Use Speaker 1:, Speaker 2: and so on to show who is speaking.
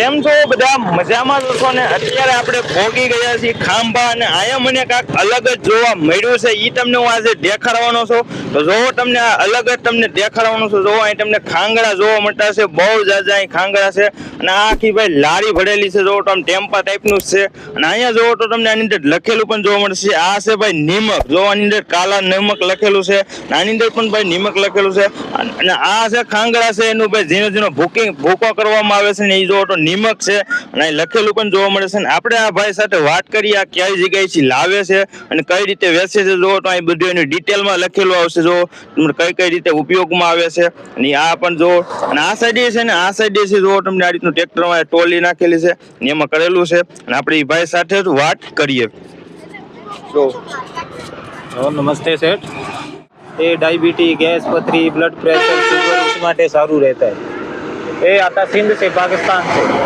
Speaker 1: કેમ છો બધા? મજામાં છો ને? અત્યારે આપણે ભોગી ગયા છીએ ખાંભા અને આયા મને કાંઈક અલગ જ જોવા મળ્યું છે. એ તમને હું આજે દેખાડવાનો છું. તો જોવો તમને આ અલગ જ તમને દેખાડવાનો છું. જોવો અહીં તમને ખાંગડા જોવા મળતા છે બહુ જાજા અહીં ખાંગડા છે. અને આખી ભાઈ લારી ભરેલી છે. જોવો તમે ટેમ્પા ટાઈપનું જ છે. અને અહીંયા જોવો તો તમને આની અંદર લખેલું પણ જોવા મળશે. આ છે ભાઈ નિમક. જોવો આની અંદર કાલા નિમક લખેલું છે. આની અંદર પણ ભાઈ નિમક લખેલું છે. અને આ છે ખાંગડા છે. એનું ભાઈ ઝીણો ઝીણો ભૂકિંગ ભૂકો કરવામાં આવે છે ને એ જોવો તો નિમક છે અને અહીં લખેલું પણ જોવા મળે છે અને આપણે આ ભાઈ સાથે વાત કરીએ, આ ક્યાંય જગ્યાએથી લાવે છે અને કઈ રીતે વેચે છે જો તો અહીં બધું એની ડિટેલમાં લખેલું આવશે જો કઈ કઈ રીતે ઉપયોગમાં આવે છે અને આ પણ જો અને આ સાઈડે છે ને, આ સાઈડે છે જોવો તમને આ રીતનું ટ્રેક્ટરમાં ટોલી નાખેલી છે અને એમાં કરેલું છે અને આપણે એ ભાઈ સાથે જ વાત કરીએ. જો.
Speaker 2: નમસ્તે સેઠ એ ડાયાબિટી ગેસ, પથરી બ્લડ પ્રેશર માટે સારું રહેતા હોય. ये आता सिंध से पाकिस्तान से